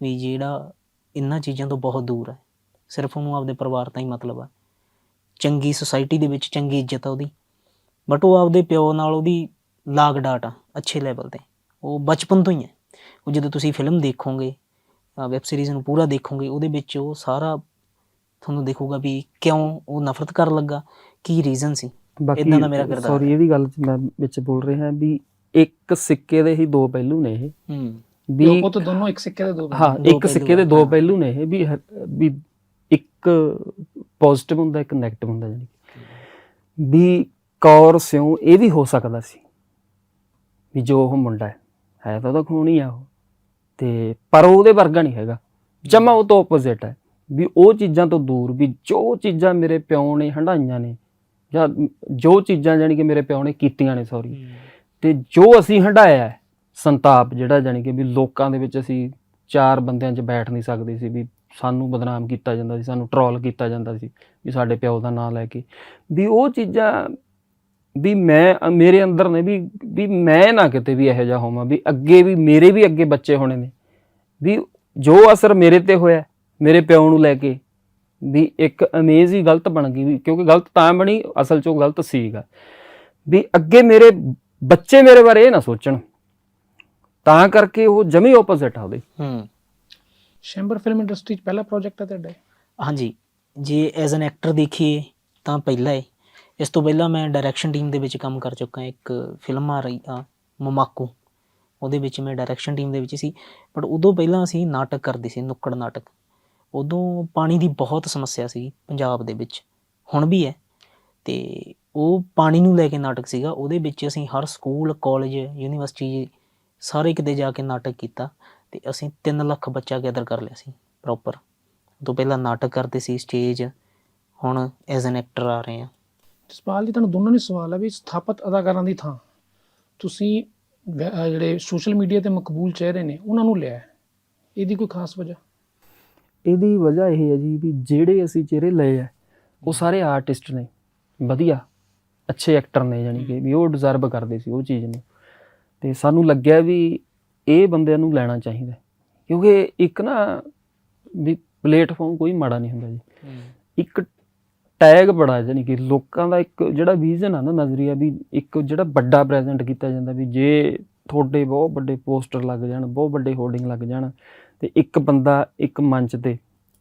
ਵੀ ਜਿਹੜਾ ਇਹਨਾਂ ਚੀਜ਼ਾਂ ਤੋਂ ਬਹੁਤ ਦੂਰ ਹੈ। ਸਿਰਫ ਉਹਨੂੰ ਆਪਦੇ ਪਰਿਵਾਰ ਤਾਂ ਹੀ ਮਤਲਬ ਹੈ ਚੰਗੀ ਸੁਸਾਇਟੀ ਦੇ ਵਿੱਚ ਚੰਗੀ ਇੱਜ਼ਤ ਆ ਉਹਦੀ। ਬਟ ਉਹ ਆਪਦੇ ਪਿਓ ਨਾਲ ਉਹਦੀ ਲਾਗ ਡਾਟ ਆ ਅੱਛੇ ਲੈਵਲ ਤੇ। ਉਹ ਬਚਪਨ ਤੋਂ ਹੀ ਹੈ। ਉਹ ਜਦੋਂ ਤੁਸੀਂ ਫਿਲਮ ਦੇਖੋਗੇ ਵੈਬ ਸੀਰੀਜ਼ ਨੂੰ ਪੂਰਾ ਦੇਖੋਗੇ ਉਹਦੇ ਵਿੱਚ ਉਹ ਸਾਰਾ ਤੁਹਾਨੂੰ ਦੇਖੂਗਾ ਵੀ ਕਿਉਂ ਉਹ ਨਫ਼ਰਤ ਕਰਨ ਲੱਗਾ ਕੀ ਰੀਜ਼ਨ ਸੀ। ਬਾਕੀ ਏਦਾਂ ਦਾ ਮੇਰਾ ਕਿਰਦਾਰ ਸੌਰੀ ਇਹਦੀ ਗੱਲ ਮੈਂ ਵਿੱਚ ਬੋਲ ਰਿਹਾ ਵੀ ਇੱਕ ਸਿੱਕੇ ਦੇ ਹੀ ਦੋ ਪਹਿਲੂ ਨੇ ਇਹ। ਹੂੰ। ਵੀ ਉਹ ਤਾਂ ਦੋਨੋਂ ਇੱਕ ਸਿੱਕੇ ਦੇ ਦੋ ਪਹਿਲੂ ਹਾਂ ਇੱਕ ਸਿੱਕੇ ਦੇ ਦੋ। ਪਹਿਲੂ ਨੇ ਇਹ ਵੀ ਵੀ ਇੱਕ ਪੋਜ਼ਿਟਿਵ ਹੁੰਦਾ ਇੱਕ 네ਗੇਟਿਵ ਹੁੰਦਾ ਜਾਨੀ ਕਿ। ਵੀ ਕੌਰ ਸਿਉ ਇਹ ਵੀ ਹੋ ਸਕਦਾ ਸੀ। ਵੀ ਜੋ ਉਹ ਮੁੰਡਾ ਹੈ ਹੈ ਤਾਂ ਉਹਦਾ ਖੂਨ ਹੀ ਆ ਉਹ। ਤੇ ਪਰ ਉਹਦੇ ਵਰਗਾ ਨਹੀਂ ਹੈਗਾ। ਜਮਾ ਉਹ ਤੋਂ ਆਪੋਜ਼ਿਟ ਹੈ। ਵੀ ਉਹ ਚੀਜ਼ਾਂ ਤੋਂ ਦੂਰ ਵੀ ਜੋ ਚੀਜ਼ਾਂ ਮੇਰੇ ਪਿਓ ਨੇ ਹੰਡਾਈਆਂ ਨੇ ਜਾਂ ਜੋ ਚੀਜ਼ਾਂ ਜਾਨੀ ਕਿ ਮੇਰੇ ਪਿਓ ਨੇ ਕੀਤੀਆਂ ਨੇ ਸੌਰੀ ਤੇ ਜੋ ਅਸੀਂ ਹੰਡਾਇਆ ਸੰਤਾਪ ਜਿਹੜਾ ਜਾਨੀ ਕਿ ਵੀ ਲੋਕਾਂ ਦੇ ਵਿੱਚ ਅਸੀਂ ਚਾਰ ਬੰਦਿਆਂ 'ਚ ਬੈਠ ਨਹੀਂ ਸਕਦੇ ਸੀ ਵੀ ਸਾਨੂੰ ਬਦਨਾਮ ਕੀਤਾ ਜਾਂਦਾ ਸੀ ਸਾਨੂੰ ਟਰੋਲ ਕੀਤਾ ਜਾਂਦਾ ਸੀ ਵੀ ਸਾਡੇ ਪਿਓ ਦਾ ਨਾਂ ਲੈ ਕੇ। ਵੀ ਉਹ ਚੀਜ਼ਾਂ ਵੀ ਮੈਂ ਮੇਰੇ ਅੰਦਰ ਨੇ ਵੀ ਵੀ ਮੈਂ ਨਾ ਕਿਤੇ ਵੀ ਇਹੋ ਜਿਹਾ ਹੋਵਾਂ ਵੀ ਅੱਗੇ ਵੀ ਮੇਰੇ ਵੀ ਅੱਗੇ ਬੱਚੇ ਹੋਣੇ ਨੇ। ਵੀ ਜੋ ਅਸਰ ਮੇਰੇ ਤੇ ਹੋਇਆ ਮੇਰੇ ਪਿਓ ਨੂੰ ਲੈ ਕੇ ਵੀ ਇੱਕ ਅਮੇਜ਼ ਹੀ ਗਲਤ ਬਣ ਗਈ ਵੀ ਕਿਉਂਕਿ ਗਲਤ ਤਾਂ ਬਣੀ ਅਸਲ 'ਚ ਉਹ ਗਲਤ ਸੀਗਾ। ਵੀ ਅੱਗੇ ਮੇਰੇ ਬੱਚੇ ਮੇਰੇ ਬਾਰੇ ਇਹ ਨਾ ਸੋਚਣ। ਤਾਂ ਕਰਕੇ ਉਹ ਜਮੀ ਆਪੋਜ਼ਿਟ ਆ ਉਹਦੇ। ਹੂੰ। ਸ਼ੈਂਬਰ ਫਿਲਮ ਇੰਡਸਟਰੀ 'ਚ ਪਹਿਲਾ ਪ੍ਰੋਜੈਕਟ ਹੈ ਤੁਹਾਡਾ? ਹਾਂਜੀ। ਜੇ ਐਜ਼ ਐਨ ਐਕਟਰ ਦੇਖੀਏ ਤਾਂ ਪਹਿਲਾ ਹੈ ਇਸ ਤੋਂ ਪਹਿਲਾਂ ਮੈਂ ਡਾਇਰੈਕਸ਼ਨ ਟੀਮ ਦੇ ਵਿੱਚ ਕੰਮ ਕਰ ਚੁੱਕਾ, ਇੱਕ ਫਿਲਮ ਆ ਰਹੀ ਆ, ਮਮਾਕੂ। ਉਹਦੇ ਵਿੱਚ ਮੈਂ ਡਾਇਰੈਕਸ਼ਨ ਟੀਮ ਦੇ ਵਿੱਚ ਸੀ ਬਟ ਉਦੋਂ ਪਹਿਲਾਂ ਅਸੀਂ ਨਾਟਕ ਕਰਦੇ ਸੀ, ਨੁੱਕੜ ਨਾਟਕ। ਉਦੋਂ ਪਾਣੀ ਦੀ ਬਹੁਤ ਸਮੱਸਿਆ ਸੀ ਪੰਜਾਬ ਦੇ ਵਿੱਚ, ਹੁਣ ਵੀ ਹੈ। ਤੇ ਉਹ ਪਾਣੀ ਨੂੰ ਲੈ ਕੇ ਨਾਟਕ ਸੀਗਾ, ਉਹਦੇ ਵਿੱਚ ਅਸੀਂ ਹਰ ਸਕੂਲ ਕਾਲਜ ਯੂਨੀਵਰਸਿਟੀ ਸਾਰੇ ਕਿਤੇ ਜਾ ਕੇ ਨਾਟਕ ਕੀਤਾ ਤੇ ਅਸੀਂ 3 ਲੱਖ ਬੱਚਾ ਗੈਦਰ ਕਰ ਲਿਆ ਸੀ ਪ੍ਰੋਪਰ ਤੋਂ ਪਹਿਲਾਂ ਨਾਟਕ ਕਰਦੇ ਸੀ ਸਟੇਜ ਹੁਣ ਐਜ਼ ਐਨ ਐਕਟਰ ਆ ਰਹੇ ਆ ਜਸਪਾਲ ਜੀ ਤੁਹਾਨੂੰ ਦੋਨਾਂ ਨੂੰ ਸਵਾਲ ਹੈ ਵੀ ਸਥਾਪਤ ਅਦਾਕਾਰਾਂ ਦੀ ਥਾਂ। ਤੁਸੀਂ ਵੈ- ਅਹ ਜਿਹੜੇ ਸੋਸ਼ਲ ਮੀਡੀਆ ਤੇ ਮਕਬੂਲ ਚਿਹਰੇ ਨੇ ਉਹਨਾਂ ਨੂੰ ਲਿਆ ਹੈ। ਇਹਦੀ ਕੋਈ ਖਾਸ ਵਜ੍ਹਾ? ਇਹਦੀ ਵਜ੍ਹਾ ਇਹ ਹੈ ਜੀ ਵੀ ਜਿਹੜੇ ਅਸੀਂ ਚਿਹਰੇ ਲਏ ਆ ਉਹ ਸਾਰੇ ਆਰਟਿਸਟ ਨੇ। ਵਧੀਆ ਅੱਛੇ ਐਕਟਰ ਨੇ ਯਾਨੀ ਕਿ ਵੀ ਉਹ ਡਿਜ਼ਰਵ ਕਰਦੇ ਸੀ ਉਹ ਚੀਜ਼ ਨੂੰ। ਤੇ ਸਾਨੂੰ ਲੱਗਿਆ ਵੀ ਇਹ ਬੰਦਿਆਂ ਨੂੰ ਲੈਣਾ ਚਾਹੀਦਾ ਕਿਉਂਕਿ ਇੱਕ ਨਾ ਵੀ ਪਲੇਟਫਾਰਮ ਕੋਈ ਮਾੜਾ ਨਹੀਂ ਹੁੰਦਾ ਜੀ। ਇੱਕ ਟੈਗ ਬੜਾ ਯਾਨੀ ਕਿ ਲੋਕਾਂ ਦਾ ਇੱਕ ਜਿਹੜਾ ਵਿਜ਼ਨ ਆ ਨਾ ਨਜ਼ਰੀਆ ਵੀ ਇੱਕ ਜਿਹੜਾ ਵੱਡਾ ਪ੍ਰੈਜ਼ੈਂਟ ਕੀਤਾ ਜਾਂਦਾ ਵੀ ਜੇ ਤੁਹਾਡੇ ਬਹੁਤ ਵੱਡੇ ਪੋਸਟਰ ਲੱਗ ਜਾਣ, ਬਹੁਤ ਵੱਡੇ ਹੋਰਡਿੰਗ ਲੱਗ ਜਾਣ ਤੇ ਇੱਕ ਬੰਦਾ ਇੱਕ ਮੰਚ ਤੇ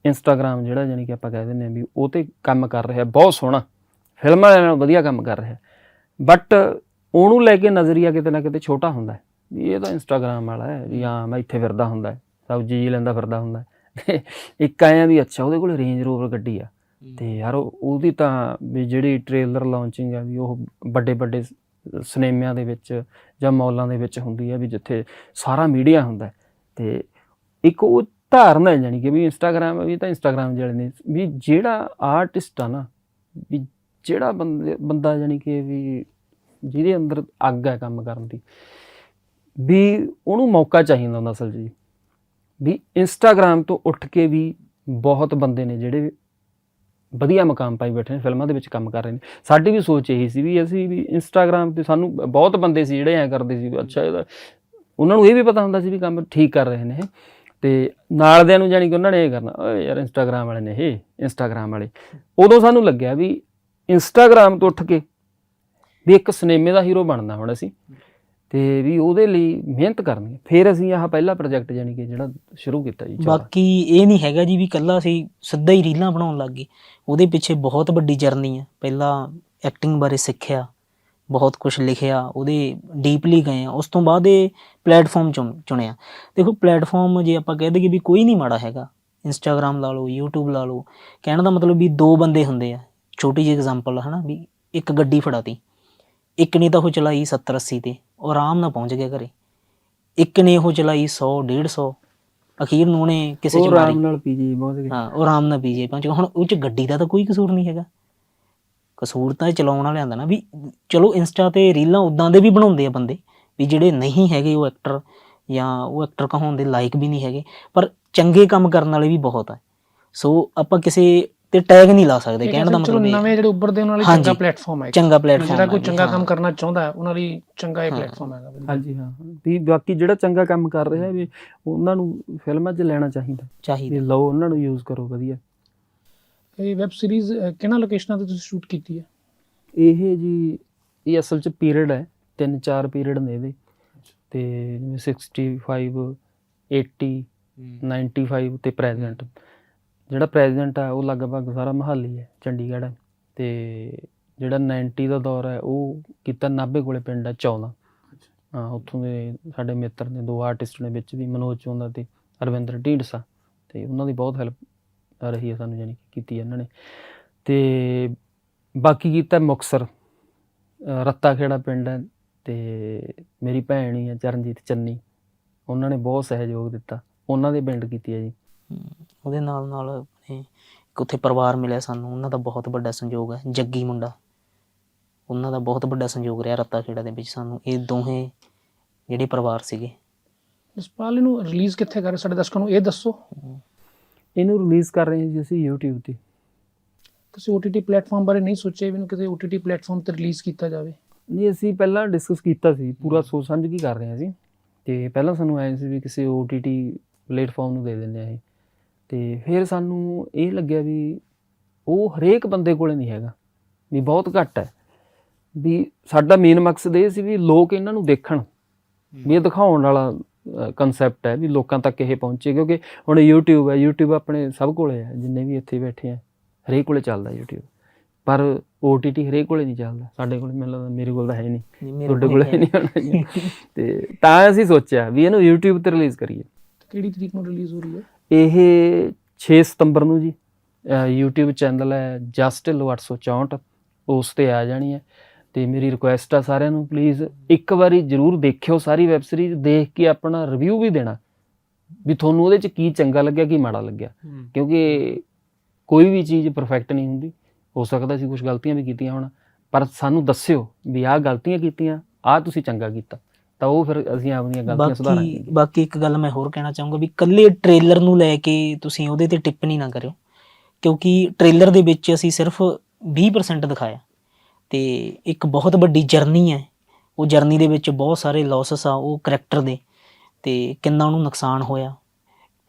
ਇੰਸਟਾਗ੍ਰam ਜਿਹੜਾ ਯਾਨੀ ਕਿ ਆਪਾਂ ਕਹਿ ਦਿੰਦੇ ਆ ਵੀ ਉਹ ਤੇ ਕੰਮ ਕਰ ਰਿਹਾ, ਬਹੁਤ ਸੋਹਣਾ, ਫਿਲਮਾਂ ਵਾਲਿਆਂ ਨਾਲ ਵਧੀਆ ਕੰਮ ਕਰ ਰਿਹਾ। ਬਟ ਉਹਨੂੰ ਲੈ ਕੇ ਨਜ਼ਰੀਆ ਕਿਤੇ ਨਾ ਕਿਤੇ ਛੋਟਾ ਹੁੰਦਾ ਹੈ, ਵੀ ਇਹ ਤਾਂ ਇੰਸਟਾਗ੍ਰam ਵਾਲਾ ਹੈ, ਵੀ ਹਾਂ ਮੈਂ ਇੱਥੇ ਫਿਰਦਾ ਹੁੰਦਾ ਹੈ, ਸਬਜ਼ੀ ਜੀ ਲੈਂਦਾ ਫਿਰਦਾ ਹੁੰਦਾ ਇੱਕ ਆਇਆ ਵੀ ਅੱਛਾ, ਉਹਦੇ ਕੋਲ ਰੇਂਜ ਰੋਵਰ ਗੱਡੀ ਆ। ਤੇ ਯਾਰ ਉਹਦੀ ਤਾਂ ਵੀ ਜਿਹੜੀ ਟ੍ਰੇਲਰ ਲਾਂਚਿੰਗ ਆ ਵੀ ਉਹ ਵੱਡੇ ਵੱਡੇ ਸਿਨੇਮਿਆਂ ਦੇ ਵਿੱਚ ਜਾਂ ਮਾਲਾਂ ਦੇ ਵਿੱਚ ਹੁੰਦੀ ਆ ਵੀ ਜਿੱਥੇ ਸਾਰਾ ਮੀਡੀਆ ਹੁੰਦਾ ਹੈ। ਤੇ ਇੱਕ ਉਹ ਧਾਰਨਾ ਹੈ ਜਾਨੀ ਕਿ ਵੀ ਇੰਸਟਾਗ੍ਰam ਵੀ ਤਾਂ ਇੰਸਟਾਗ੍ਰam ਜਿਹੜੇ ਨੇ, ਵੀ ਜਿਹੜਾ ਆਰਟਿਸਟ ਆ ਨਾ, ਵੀ ਜਿਹੜਾ ਬੰਦੇ ਬੰਦਾ ਜਾਨੀ ਕਿ ਵੀ ਜਿਹਦੇ ਅੰਦਰ ਅੱਗ ਹੈ ਕੰਮ ਕਰਨ ਦੀ, ਵੀ ਉਹਨੂੰ ਮੌਕਾ ਚਾਹੀਦਾ ਹੁੰਦਾ ਅਸਲ ਜੀ ਵੀ ਇੰਸਟਾਗ੍ਰam ਤੋਂ ਉੱਠ ਕੇ ਵੀ ਬਹੁਤ ਬੰਦੇ ਨੇ ਜਿਹੜੇ ਵਧੀਆ ਮਕਾਮ ਪਾਈ ਬੈਠੇ ਨੇ, ਫਿਲਮਾਂ ਦੇ ਵਿੱਚ ਕੰਮ ਕਰ ਰਹੇ ਨੇ। ਸਾਡੀ ਵੀ ਸੋਚ ਇਹੀ ਸੀ ਵੀ ਅਸੀਂ ਵੀ ਇੰਸਟਾਗ੍ਰam ਤੇ ਸਾਨੂੰ ਬਹੁਤ ਬੰਦੇ ਸੀ ਜਿਹੜੇ ਐ ਕਰਦੇ ਸੀ ਅੱਛਾ ਇਹਦਾ। ਉਹਨਾਂ ਨੂੰ ਇਹ ਵੀ ਪਤਾ ਹੁੰਦਾ ਸੀ ਵੀ ਕੰਮ ਠੀਕ ਕਰ ਰਹੇ ਨੇ ਇਹ। ਤੇ ਨਾਲ ਦਿਆਂ ਨੂੰ ਜਾਣੀ ਕਿ ਉਹਨਾਂ ਨੇ ਇਹ ਕਰਨਾ, ਓਏ ਯਾਰ ਇੰਸਟਾਗ੍ਰam ਵਾਲੇ ਨੇ ਇਹ ਇੰਸਟਾਗ੍ਰam ਵਾਲੇ। ਉਦੋਂ ਸਾਨੂੰ ਲੱਗਿਆ ਵੀ ਇੰਸਟਾਗ੍ਰam ਤੋਂ ਉੱਠ ਕੇ ਵੀ ਇੱਕ ਸਿਨੇਮੇ ਦਾ ਹੀਰੋ ਬਣਨਾ ਹੁਣ ਅਸੀਂ। ਤੇ ਵੀ ਉਹਦੇ ਲਈ ਮਿਹਨਤ ਕਰਨੀ ਹੈ। ਫਿਰ ਅਸੀਂ ਆਹ ਪਹਿਲਾ ਪ੍ਰੋਜੈਕਟ ਜਾਣੀ ਕਿ ਜਿਹੜਾ ਸ਼ੁਰੂ ਕੀਤਾ ਜੀ ਬਾਕੀ ਇਹ ਨਹੀਂ ਹੈਗਾ ਜੀ ਵੀ ਕੱਲਾ ਅਸੀਂ ਸਿੱਧਾ ਹੀ ਰੀਲਾਂ ਬਣਾਉਣ ਲੱਗ ਗਏ। ਉਹਦੇ ਪਿੱਛੇ ਬਹੁਤ ਵੱਡੀ ਜਰਨੀ ਹੈ ਪਹਿਲਾਂ ਐਕਟਿੰਗ ਬਾਰੇ ਸਿੱਖਿਆ, ਬਹੁਤ ਕੁਝ ਲਿਖਿਆ, ਉਹਦੇ ਡੀਪਲੀ ਗਏ ਆ। ਉਸ ਤੋਂ ਬਾਅਦ ਇਹ ਪਲੇਟਫਾਰਮ ਚੁਣਿਆ। ਦੇਖੋ ਪਲੇਟਫਾਰਮ ਜੇ ਆਪਾਂ ਕਹਿ ਦਈਏ ਵੀ ਕੋਈ ਨਹੀਂ ਮਾੜਾ ਹੈਗਾ। ਇੰਸਟਾਗ੍ਰam ਲਾ ਲਓ, YouTube ਲਾ ਲਓ। ਕਹਿਣ ਦਾ ਮਤਲਬ ਵੀ ਦੋ ਬੰਦੇ ਹੁੰਦੇ ਆ। ਛੋਟੀ ਜਿਹੀ ਐਗਜ਼ਾਮਪਲ ਹਨਾ, ਵੀ ਇੱਕ ਗੱਡੀ ਫੜਾਤੀ। ਇੱਕ ਨੇ ਤਾਂ ਉਹ ਚਲਾਈ 70 80 ਤੇ। ਉਹ ਆਰਾਮ ਨਾਲ ਪਹੁੰਚ ਗਿਆ ਘਰੇ। ਇੱਕ ਨੇ ਉਹ ਚਲਾਈ 100 150 ਅਖੀਰ ਨੂੰ ਉਹਨੇ ਕਿਸੇ ਚ ਉਹ ਮਾਰੀ। ਆਰਾਮ ਨਾਲ ਪੀਜੀ ਬਹੁਤ ਗਏ। ਹਾਂ ਉਹ ਆਰਾਮ ਨਾਲ ਪੀਜੇ ਪਹੁੰਚ ਗਿਆ ਹੁਣ ਉਹ ਚ ਗੱਡੀ ਦਾ ਤਾਂ ਕੋਈ ਕਸੂਰ ਨਹੀਂ ਹੈਗਾ। ਕਸੂਰ ਤਾਂ ਇਹ ਚਲਾਉਣ ਵਾਲਿਆਂ ਦਾ ਨਾ ਵੀ ਚਲੋ ਇੰਸਟਾ ਤੇ ਰੀਲਾਂ ਉਦਾਂ ਦੇ ਵੀ ਬਣਾਉਂਦੇ ਆ ਬੰਦੇ ਵੀ ਜਿਹੜੇ ਨਹੀਂ ਹੈਗੇ ਉਹ ਐਕਟਰ ਜਾਂ ਉਹ ਐਕਟਰ ਕਹਾਉਣ ਦੇ ਲਾਇਕ ਵੀ ਨਹੀਂ ਹੈਗੇ ਪਰ ਚੰਗੇ ਕੰਮ ਕਰਨ ਵਾਲੇ ਵੀ ਬਹੁਤ ਆ। ਸੋ ਆਪਾਂ ਕਿਸੇ ਤੇ ਟੈਗ ਨਹੀਂ ਲਾ ਸਕਦੇ ਕਹਿਣ ਦਾ ਮਤਲਬ ਇਹ ਨਵੇਂ ਜਿਹੜੇ ਉੱਭਰਦੇ ਉਹਨਾਂ ਲਈ। ਚੰਗਾ ਪਲੇਟਫਾਰਮ ਹੈ। ਚੰਗਾ ਪਲੇਟਫਾਰਮ ਜਿਹੜਾ ਕੋਈ ਚੰਗਾ ਕੰਮ ਕਰਨਾ ਚਾਹੁੰਦਾ ਹੈ ਉਹਨਾਂ ਲਈ ਚੰਗਾ ਇਹ ਹਾਂ। ਪਲੇਟਫਾਰਮ ਹੈਗਾ। ਹਾਂਜੀ ਹਾਂ। ਵੀ ਬਾਕੀ ਜਿਹੜਾ ਚੰਗਾ ਕੰਮ ਕਰ ਰਿਹਾ ਵੀ ਉਹਨਾਂ ਨੂੰ ਫਿਲਮਾਂ 'ਚ ਲੈਣਾ ਚਾਹੀਦਾ। ਚਾਹੀਦਾ। ਲਓ ਉਹਨਾਂ ਨੂੰ ਯੂਜ਼ ਕਰੋ ਵਧੀਆ। ਇਹ ਵੈਬ ਸੀਰੀਜ਼ ਕਿਹਨਾਂ ਲੋਕੇਸ਼ਨਾਂ ਤੇ ਤੁਸੀਂ ਸ਼ੂਟ ਕੀਤੀ ਹੈ? ਇਹ ਜੀ ਇਹ ਅਸਲ 'ਚ ਪੀਰੀਅਡ ਹੈ ਤਿੰਨ ਚਾਰ ਪੀਰੀਅਡ ਨੇ ਇਹਦੇ। ਤੇ ਜਿਵੇਂ 65 80 95 ਤੇ ਪ੍ਰੈਜ਼ੈਂਟ ਜਿਹੜਾ ਪ੍ਰੈਜ਼ੈਂਟ ਹੈ ਉਹ ਲਗਭਗ ਸਾਰਾ ਮਹਾਲੀ ਹੈ ਚੰਡੀਗੜ੍ਹ। ਹੈ ਤੇ ਜਿਹੜਾ 90 ਦਾ ਦੌਰ ਹੈ ਉਹ ਕੀਤਾ ਨਾਭੇ ਕੋਲੇ ਪਿੰਡ ਹੈ 14 ਹਾਂ ਉੱਥੋਂ ਦੇ ਸਾਡੇ ਮਿੱਤਰ ਨੇ ਦੋ ਆਰਟਿਸਟ ਨੇ ਵਿੱਚ ਵੀ ਮਨੋਜ ਚੋਂਦਾ ਤੇ ਅਰਵਿੰਦਰ ਢੀਂਡਸਾ। ਤੇ ਉਹਨਾਂ ਦੀ ਬਹੁਤ ਹੈਲਪ ਰਹੀ ਹੈ ਸਾਨੂੰ ਜਾਨੀ ਕਿ ਕੀਤੀ ਹੈ ਇਹਨਾਂ ਨੇ। ਤੇ ਬਾਕੀ ਕੀਤਾ ਮੁਕਸਰ ਰੱਤਾ ਖੇੜਾ ਪਿੰਡ ਹੈ ਤੇ ਮੇਰੀ ਭੈਣ ਹੀ ਹੈ ਚਰਨਜੀਤ ਚੰਨੀ। ਉਹਨਾਂ ਨੇ ਬਹੁਤ ਸਹਿਯੋਗ ਦਿੱਤਾ। ਉਹਨਾਂ ਦੇ ਪਿੰਡ ਕੀਤੀ ਹੈ ਜੀ। ਉਹਦੇ ਨਾਲ ਨਾਲ ਆਪਣੇ ਇੱਕ ਉੱਥੇ ਪਰਿਵਾਰ ਮਿਲਿਆ ਸਾਨੂੰ ਉਹਨਾਂ ਦਾ ਬਹੁਤ ਵੱਡਾ ਸੰਯੋਗ ਹੈ ਜੱਗੀ ਮੁੰਡਾ। ਉਹਨਾਂ ਦਾ ਬਹੁਤ ਵੱਡਾ ਸੰਯੋਗ ਰਿਹਾ ਰੱਤਾ ਖੇੜਾ ਦੇ ਵਿੱਚ ਸਾਨੂੰ ਇਹ ਦੋਹੇ ਜਿਹੜੇ ਪਰਿਵਾਰ ਸੀਗੇ। ਜਸਪਾਲ ਇਹਨੂੰ ਰਿਲੀਜ਼ ਕਿੱਥੇ ਕਰ ਰਹੇ ਸਾਡੇ ਦਰਸ਼ਕਾਂ ਨੂੰ ਇਹ ਦੱਸੋ। ਇਹਨੂੰ ਰਿਲੀਜ਼ ਕਰ ਰਹੇ ਹਾਂ ਜੀ ਅਸੀਂ YouTube ਤੇ। ਕਿਸੇ OTT ਪਲੇਟਫਾਰਮ ਬਾਰੇ ਨਹੀਂ ਸੋਚਿਆ ਵੀ ਇਹਨੂੰ ਕਿਸੇ OTT ਪਲੇਟਫਾਰਮ ਤੇ ਰਿਲੀਜ਼ ਕੀਤਾ ਜਾਵੇ? ਨਹੀਂ ਅਸੀਂ ਪਹਿਲਾਂ ਡਿਸਕਸ ਕੀਤਾ ਸੀ ਪੂਰਾ ਸੋਚ ਸਮਝ ਕੇ ਕਰ ਰਹੇ ਹਾਂ ਸੀ ਤੇ ਪਹਿਲਾਂ ਸਾਨੂੰ ਆਏ ਸੀ ਵੀ ਕਿਸੇ OTT ਪਲੇਟਫਾਰਮ ਨੂੰ ਦੇ ਦਿੰਦੇ ਆ ਇਹ। ਤੇ ਫਿਰ ਸਾਨੂੰ ਇਹ ਲੱਗਿਆ ਵੀ ਉਹ ਹਰੇਕ ਬੰਦੇ ਕੋਲੇ ਨਹੀਂ ਹੈਗਾ ਵੀ ਬਹੁਤ ਘੱਟ ਹੈ। ਵੀ ਸਾਡਾ ਮੇਨ ਮਕਸਦ ਇਹ ਸੀ ਵੀ ਲੋਕ ਇਹਨਾਂ ਨੂੰ ਦੇਖਣ। ਵੀ ਇਹ ਦਿਖਾਉਣ ਵਾਲਾ ਕਨਸੈਪਟ ਹੈ ਵੀ ਲੋਕਾਂ ਤੱਕ ਇਹ ਪਹੁੰਚੇ ਕਿਉਂਕਿ ਹੁਣ YouTube ਹੈ YouTube ਆਪਣੇ ਸਭ ਕੋਲੇ ਹੈ ਜਿੰਨੇ ਵੀ ਇੱਥੇ ਬੈਠੇ ਆ ਹਰੇਕ ਕੋਲੇ ਚੱਲਦਾ YouTube ਪਰ OTT ਹਰੇਕ ਕੋਲੇ ਨਹੀਂ ਚੱਲਦਾ ਸਾਡੇ ਕੋਲੇ ਮੈਨੂੰ ਲੱਗਦਾ ਮੇਰੇ ਕੋਲ ਤਾਂ ਹੈ ਨਹੀਂ ਜੀ, ਮੇਰੇ ਤੁਹਾਡੇ ਕੋਲ ਕੋਲੇ ਨਹੀਂ ਤੇ ਤਾਂ ਅਸੀਂ ਸੋਚਿਆ ਵੀ ਇਹਨੂੰ YouTube ਤੇ ਰਿਲੀਜ਼ ਕਰੀਏ। ਕਿਹੜੀ ਤਰੀਕ ਨੂੰ ਰਿਲੀਜ਼ ਹੋ ਰਹੀ ਹੈ? ਇਹ 6 ਸਤੰਬਰ ਨੂੰ ਜੀ YouTube ਚੈਨਲ ਹੈ ਜਸਟ 864 ਉਸ ਤੇ ਆ ਜਾਣੀ ਹੈ। ਤੇ ਮੇਰੀ ਰਿਕੁਐਸਟ ਆ ਸਾਰਿਆਂ ਨੂੰ ਪਲੀਜ਼ ਇੱਕ ਵਾਰੀ ਜਰੂਰ ਦੇਖਿਓ ਸਾਰੀ ਵੈਬ ਸੀਰੀਜ਼ ਦੇਖ ਕੇ ਆਪਣਾ ਰਿਵਿਊ ਵੀ ਦੇਣਾ। ਵੀ ਤੁਹਾਨੂੰ ਉਹਦੇ ਚ ਕੀ ਚੰਗਾ ਲੱਗਿਆ ਕੀ ਮਾੜਾ ਲੱਗਿਆ। ਕਿਉਂਕਿ ਕੋਈ ਵੀ ਚੀਜ਼ ਪਰਫੈਕਟ ਨਹੀਂ ਹੁੰਦੀ। ਹੋ ਸਕਦਾ ਸੀ ਕੁਝ ਗਲਤੀਆਂ ਵੀ ਕੀਤੀਆਂ ਹੋਣ ਪਰ ਸਾਨੂੰ ਦੱਸਿਓ ਵੀ ਆਹ ਗਲਤੀਆਂ ਕੀਤੀਆਂ ਆਹ ਤੁਸੀਂ ਚੰਗਾ ਕੀਤਾ। ਤਾਂ ਉਹ ਫਿਰ ਅਸੀਂ ਆਪਣੀਆਂ ਗਲਤੀਆਂ ਬਾਕੀ ਸੁਧਾਰਾਂਗੇ ਬਾਕੀ ਇੱਕ ਗੱਲ ਮੈਂ ਹੋਰ ਕਹਿਣਾ ਚਾਹੂੰਗਾ ਵੀ ਕੱਲੇ ਟ੍ਰੇਲਰ ਨੂੰ ਲੈ ਕੇ ਤੁਸੀਂ ਉਹਦੇ ਤੇ ਟਿੱਪਣੀ ਨਾ ਕਰਿਓ ਕਿਉਂਕਿ ਟ੍ਰੇਲਰ ਦੇ ਵਿੱਚ ਅਸੀਂ ਸਿਰਫ 20% ਦਿਖਾਇਆ। ਤੇ ਇੱਕ ਬਹੁਤ ਵੱਡੀ ਜਰਨੀ ਹੈ। ਉਹ ਜਰਨੀ ਦੇ ਵਿੱਚ ਬਹੁਤ ਸਾਰੇ ਲਾਸਸ ਆ ਉਹ ਕਰੈਕਟਰ ਦੇ। ਤੇ ਕਿੰਨਾ ਉਹਨੂੰ ਨੁਕਸਾਨ ਹੋਇਆ।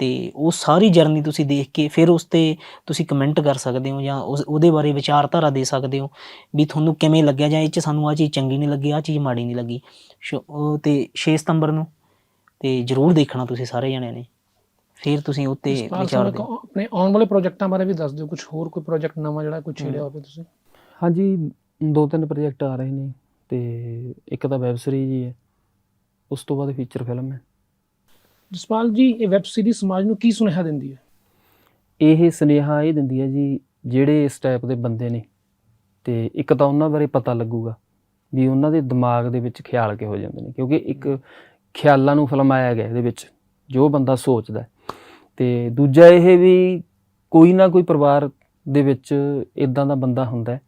ਤੇ ਉਹ ਸਾਰੀ ਜਰਨੀ ਤੁਸੀਂ ਦੇਖ ਕੇ ਫਿਰ ਉਸ ਤੇ ਤੁਸੀਂ ਕਮੈਂਟ ਕਰ ਸਕਦੇ ਹੋ ਜਾਂ ਉਸ ਉਹਦੇ ਬਾਰੇ ਵਿਚਾਰਧਾਰਾ ਦੇ ਸਕਦੇ ਹੋ ਵੀ ਤੁਹਾਨੂੰ ਕਿਵੇਂ ਲੱਗਿਆ ਜਾਂ ਇਹ ਚ ਸਾਨੂੰ ਆ ਚੀਜ਼ ਚੰਗੀ ਨਹੀਂ ਲੱਗੀ ਆ ਚੀਜ਼ ਮਾੜੀ ਨਹੀਂ ਲੱਗੀ। ਸ਼ੋ- ਉਹ ਤੇ 6 ਸਤੰਬਰ ਨੂੰ ਤੇ ਜਰੂਰ ਦੇਖਣਾ ਤੁਸੀਂ ਸਾਰੇ ਜਣਿਆਂ ਨੇ। ਫਿਰ ਤੁਸੀਂ ਉੱਤੇ ਵਿਚਾਰ ਦਿਓ। ਆਪਣੇ ਆਉਣ ਵਾਲੇ ਪ੍ਰੋਜੈਕਟਾਂ ਬਾਰੇ ਵੀ ਦੱਸ ਦਿਓ ਕੁਝ ਹੋਰ ਕੋਈ ਪ੍ਰੋਜੈਕਟ ਨਵਾਂ ਜਿਹੜਾ ਕੋਈ ਛੇੜਿਆ ਹੋਵੇ ਤੁਸੀਂ? ਹਾਂਜੀ ਦੋ ਤਿੰਨ ਪ੍ਰੋਜੈਕਟ ਆ ਰਹੇ ਨੇ ਤੇ ਇੱਕ ਤਾਂ ਵੈਬ ਸੀਰੀਜ਼ ਹੀ ਹੈ ਉਸ ਤੋਂ ਬਾਅਦ ਫੀਚਰ ਫਿਲਮ ਹੈ। ਜਸਪਾਲ ਜੀ ਇਹ ਵੈਬ ਸੀਰੀਜ਼ ਸਮਾਜ ਨੂੰ ਕੀ ਸੁਨੇਹਾ ਦਿੰਦੀ ਹੈ? ਇਹ ਸੁਨੇਹਾ ਇਹ ਦਿੰਦੀ ਹੈ ਜੀ ਜਿਹੜੇ ਇਸ ਟਾਈਪ ਦੇ ਬੰਦੇ ਨੇ ਤੇ ਇੱਕ ਤਾਂ ਉਹਨਾਂ ਬਾਰੇ ਪਤਾ ਲੱਗੂਗਾ ਵੀ ਉਹਨਾਂ ਦੇ ਦਿਮਾਗ ਦੇ ਵਿੱਚ ਖਿਆਲ ਕਿਹੋ ਜਾਂਦੇ ਨੇ ਕਿਉਂਕਿ ਇੱਕ ਖਿਆਲਾਂ ਨੂੰ ਫਿਲਮਾਇਆ ਗਿਆ ਇਹਦੇ ਵਿੱਚ ਜੋ ਬੰਦਾ ਸੋਚਦਾ। ਤੇ ਦੂਜਾ ਇਹ ਵੀ ਕੋਈ ਨਾ ਕੋਈ ਪਰਿਵਾਰ ਦੇ ਵਿੱਚ ਇਦਾਂ ਦਾ ਬੰਦਾ ਹੁੰਦਾ ਹੈ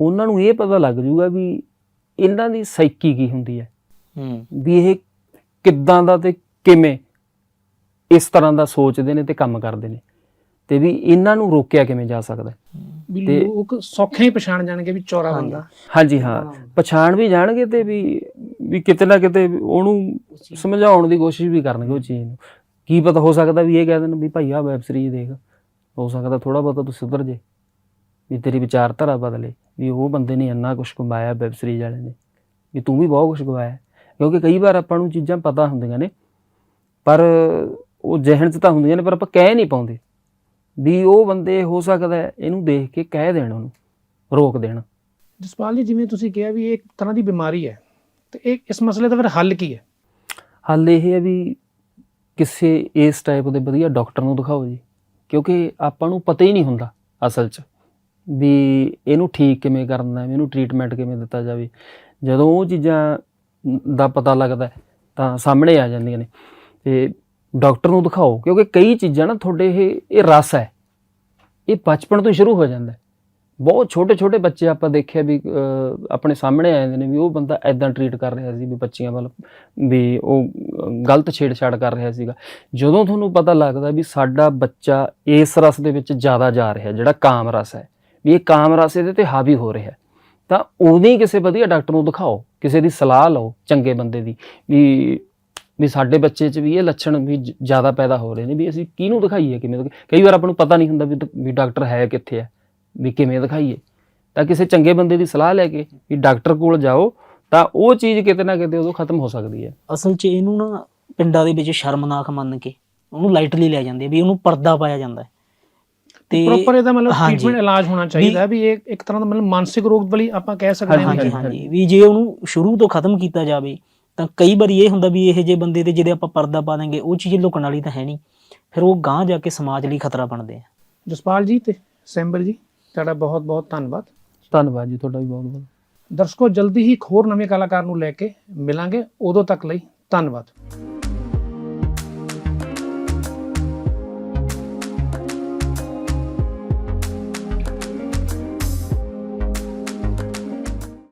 ਉਹਨਾਂ ਨੂੰ ਇਹ ਪਤਾ ਲੱਗ ਜੂਗਾ ਵੀ ਇਹਨਾਂ ਦੀ ਸਾਈਕੀ ਕੀ ਹੁੰਦੀ ਹੈ। ਹੂੰ। ਵੀ ਇਹ ਕਿੱਦਾਂ ਦਾ ਤੇ ਕਿਵੇਂ ਇਸ ਤਰ੍ਹਾਂ ਦਾ ਸੋਚਦੇ ਨੇ ਤੇ ਕੰਮ ਕਰਦੇ ਨੇ। ਤੇ ਵੀ ਇਹਨਾਂ ਨੂੰ ਰੋਕਿਆ ਕਿਵੇਂ ਜਾ ਸਕਦਾ। ਵੀ ਤੇ- ਲੋਕ ਸੌਖੇ ਹੀ ਪਛਾਣ ਜਾਣਗੇ ਵੀ ਚੌਰਾ। ਬੰਦਾ। ਹਾਂਜੀ ਹਾਂ। ਪਛਾਣ ਵੀ ਜਾਣਗੇ ਤੇ ਵੀ ਵੀ ਕਿਤੇ ਨਾ ਕਿਤੇ ਉਹਨੂੰ ਸਮਝਾਉਣ ਦੀ ਕੋਸ਼ਿਸ਼ ਵੀ ਕਰਨਗੇ ਉਹ ਚੀਜ਼ ਨੂੰ। ਕੀ ਪਤਾ ਹੋ ਸਕਦਾ ਵੀ ਇਹ ਕਹਿ ਦੇਣ ਵੀ ਭਾਈ ਆ ਵੈਬ ਸੀਰੀਜ਼ ਦੇਖ। ਹੋ ਸਕਦਾ ਥੋੜਾ ਬਹੁਤਾ ਤੂੰ ਸੁਧਰ ਜੇ। ਵੀ ਤੇਰੀ ਵਿਚਾਰਧਾਰਾ ਬਦਲੇ। ਵੀ ਉਹ ਬੰਦੇ ਨੇ ਇੰਨਾ ਕੁਝ ਕਮਾਇਆ ਵੈਬ ਸੀਰੀਜ਼ ਵਾਲੇ ਨੇ। ਵੀ ਤੂੰ ਵੀ ਬਹੁਤ ਕੁਝ ਕਮਾਇਆ। ਕਿਉਂਕਿ ਕਈ ਵਾਰ ਆਪਾਂ ਨੂੰ ਚੀਜ਼ਾਂ ਪਤਾ ਹੁੰਦੀਆਂ ਨੇ। ਪਰ ਉਹ ਜ਼ਿਹਨ 'ਚ ਤਾਂ ਹੁੰਦੀਆਂ ਨੇ ਪਰ ਆਪਾਂ ਕਹਿ ਨਹੀਂ ਪਾਉਂਦੇ। ਵੀ ਉਹ ਬੰਦੇ ਹੋ ਸਕਦਾ ਇਹਨੂੰ ਦੇਖ ਕੇ ਕਹਿ ਦੇਣ ਉਹਨੂੰ ਰੋਕ ਦੇਣ। ਜਸਪਾਲ ਜੀ ਜਿਵੇਂ ਤੁਸੀਂ ਕਿਹਾ ਵੀ ਇਹ ਇੱਕ ਤਰ੍ਹਾਂ ਦੀ ਬਿਮਾਰੀ ਹੈ ਤੇ ਇਹ ਇਸ ਮਸਲੇ ਦਾ ਫਿਰ ਹੱਲ ਕੀ ਹੈ? ਹੱਲ ਇਹ ਹੈ ਵੀ ਕਿਸੇ ਇਸ ਟਾਈਪ ਦੇ ਵਧੀਆ ਡਾਕਟਰ ਨੂੰ ਦਿਖਾਓ ਜੀ ਕਿਉਂਕਿ ਆਪਾਂ ਨੂੰ ਪਤਾ ਹੀ ਨਹੀਂ ਹੁੰਦਾ ਅਸਲ 'ਚ ਵੀ ਇਹਨੂੰ ਠੀਕ ਕਿਵੇਂ ਕਰਨਾ ਹੈ ਇਹਨੂੰ ਟ੍ਰੀਟਮੈਂਟ ਕਿਵੇਂ ਦਿੱਤਾ ਜਾਵੇ। ਜਦੋਂ ਉਹ ਚੀਜ਼ਾਂ ਦਾ ਪਤਾ ਲੱਗਦਾ ਤਾਂ ਸਾਹਮਣੇ ਆ ਜਾਂਦੀਆਂ ਨੇ। ਤੇ ਡਾਕਟਰ ਨੂੰ ਦਿਖਾਓ, ਕਿਉਂਕਿ ਕਈ ਚੀਜ਼ਾਂ ਨਾ ਤੁਹਾਡੇ ਇਹ ਇਹ ਰਸ ਹੈ। ਇਹ ਬਚਪਨ ਤੋਂ ਹੀ ਸ਼ੁਰੂ ਹੋ ਜਾਂਦਾ ਬਹੁਤ ਛੋਟੇ ਛੋਟੇ ਬੱਚੇ ਆਪਾਂ ਦੇਖਿਆ ਵੀ ਆਪਣੇ ਸਾਹਮਣੇ ਆ ਜਾਂਦੇ ਨੇ ਵੀ ਉਹ ਬੰਦਾ ਐਦਾਂ ਟਰੀਟ ਕਰ ਰਿਹਾ ਸੀ ਵੀ ਬੱਚੀਆਂ ਵੱਲ, ਵੀ ਉਹ ਗਲਤ ਛੇੜਛਾੜ ਕਰ ਰਿਹਾ ਸੀਗਾ। ਜਦੋਂ ਤੁਹਾਨੂੰ ਪਤਾ ਲੱਗਦਾ ਵੀ ਸਾਡਾ ਬੱਚਾ ਇਸ ਰਸ ਦੇ ਵਿੱਚ ਜ਼ਿਆਦਾ ਜਾ ਰਿਹਾ, ਜਿਹੜਾ ਕਾਮ ਰਸ ਹੈ, ਵੀ ਇਹ ਕਾਮ ਰਸ ਇਹਦੇ ਤੇ ਹਾਵੀ ਹੋ ਰਿਹਾ ਤਾਂ ਉਦੋਂ ਹੀ ਕਿਸੇ ਵਧੀਆ ਡਾਕਟਰ ਨੂੰ ਦਿਖਾਓ, ਕਿਸੇ ਦੀ ਸਲਾਹ ਲਓ, ਚੰਗੇ ਬੰਦੇ ਦੀ, ਵੀ ਵੀ ਸਾਡੇ ਬੱਚੇ 'ਚ ਵੀ ਇਹ ਲੱਛਣ ਵੀ ਜ਼ਿਆਦਾ ਪੈਦਾ ਹੋ ਰਹੇ ਨੇ ਵੀ ਅਸੀਂ ਕਿਹਨੂੰ ਦਿਖਾਈਏ ਕਿਵੇਂ ਦਿਖ- ਕਈ ਵਾਰ ਆਪਾਂ ਨੂੰ ਪਤਾ ਨਹੀਂ ਹੁੰਦਾ ਵੀ ਡਾਕਟਰ ਹੈ ਕਿੱਥੇ ਹੈ ਵੀ ਕਿਵੇਂ ਦਿਖਾਈਏ ਤਾਂ ਕਿਸੇ ਚੰਗੇ ਬੰਦੇ ਦੀ ਸਲਾਹ ਲੈ ਕੇ ਵੀ ਡਾਕਟਰ ਕੋਲ ਜਾਓ ਤਾਂ ਉਹ ਚੀਜ਼ ਕਿਤੇ ਨਾ ਕਿਤੇ ਉਦੋਂ ਖਤਮ ਹੋ ਸਕਦੀ ਹੈ ਅਸਲ 'ਚ ਇਹਨੂੰ ਨਾ ਪਿੰਡਾਂ ਦੇ ਵਿੱਚ ਸ਼ਰਮਨਾਕ ਮੰਨ ਕੇ ਉਹਨੂੰ ਲਾਈਟਲੀ ਲਿਆ ਜਾਂਦੇ ਵੀ ਉਹਨੂੰ ਪਰਦਾ ਪਾਇਆ ਜਾਂਦਾ ਹੈ। ਤੇ ਪ੍ਰੋਪਰ ਇਹਦਾ ਮਤਲਬ। ਟ੍ਰੀਟਮੈਂਟ ਇਲਾਜ ਹੋਣਾ ਚਾਹੀਦਾ ਵੀ ਇਹ ਇੱਕ ਤਰ੍ਹਾਂ ਦਾ ਮਤਲਬ ਮਾਨਸਿਕ ਰੋਗ ਵਾਲੀ ਆਪਾਂ ਕਹਿ ਸਕਦੇ ਹਾਂ ਹਾਂਜੀ ਵੀ ਜੇ ਉਹਨੂੰ ਸ਼ੁਰੂ ਤੋਂ ਖਤਮ ਕੀਤਾ ਜਾਵੇ ਤਾਂ ਕਈ ਵਾਰੀ ਇਹ ਹੁੰਦਾ ਵੀ ਇਹ ਜੇ ਬੰਦੇ ਤੇ ਜਿਹਦੇ ਆਪਾਂ ਪਰਦਾ ਪਾ ਦਾਂਗੇ ਉਹ ਚੀਜ਼ ਲੁਕਣ ਵਾਲੀ ਤਾਂ ਹੈ ਨਹੀਂ। ਫਿਰ ਉਹ ਗਾਂਹ ਜਾ ਕੇ ਸਮਾਜ ਲਈ ਖਤਰਾ ਬਣਦੇ ਆ। ਜਸਪਾਲ ਜੀ ਤੇ ਸੈਂਬਲ ਜੀ ਤੁਹਾਡਾ ਬਹੁਤ ਬਹੁਤ ਧੰਨਵਾਦ। ਧੰਨਵਾਦ ਜੀ ਤੁਹਾਡਾ ਵੀ ਬਹੁਤ ਬਹੁਤ। ਦਰਸ਼ਕੋ ਜਲਦੀ ਹੀ ਇੱਕ ਹੋਰ ਨਵੇਂ ਕਲਾਕਾਰ ਨੂੰ ਲੈ ਕੇ ਮਿਲਾਂਗੇ। ਉਦੋਂ ਤੱਕ ਲਈ ਧੰਨਵਾਦ।